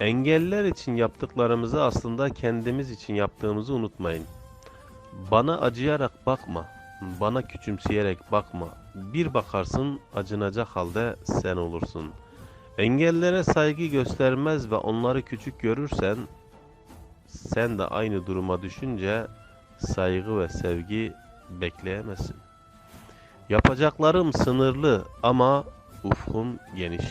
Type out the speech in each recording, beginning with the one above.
Engelliler için yaptıklarımızı aslında kendimiz için yaptığımızı unutmayın. Bana acıyarak bakma, bana küçümseyerek bakma. Bir bakarsın acınacak halde sen olursun. Engellilere saygı göstermez ve onları küçük görürsen, sen de aynı duruma düşünce saygı ve sevgi bekleyemezsin. Yapacaklarım sınırlı ama ufkum geniş.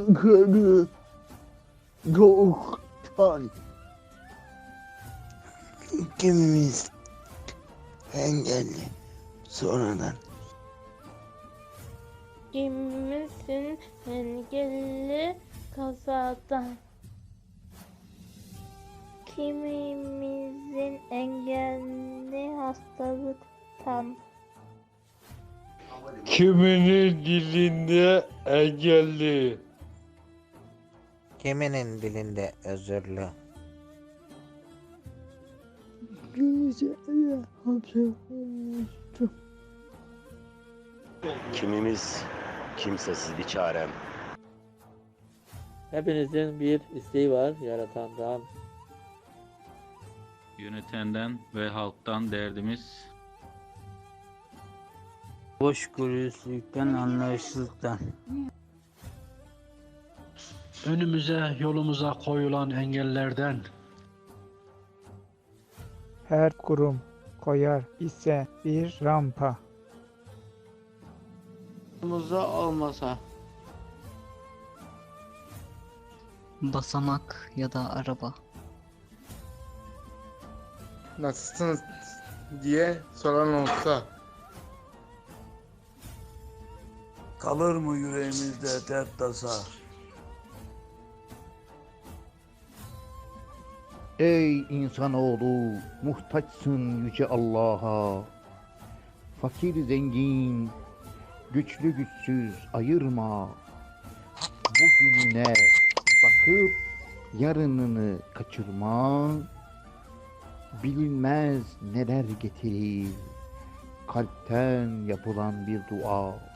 Engelli doğuktan kimimiz engelli sonradan Kimimizin engelli kazadan. Kimimizin engelli hastalıktan. Kiminin dilinde engelli. Kiminin dilinde özürlü. Kimimiz kimsesiz bir çarem. Hepinizin bir isteği var yaratandan. Yönetenden ve halktan derdimiz Hoşgörüsüzlükten, anlayışsızlıktan. önümüze yolumuza koyulan engellerden Her kurum koyar ise bir rampa. Yanımızda olmasa. Basamak ya da araba. Nasılsınız diye soran olsa. Kalır mı yüreğimizde dert tasa? Ey insanoğlu, muhtaçsın yüce Allah'a. Fakir zengin, güçlü güçsüz ayırma. Bugününe bakıp yarınını kaçırma. Bilinmez neler getirir kalpten yapılan bir dua.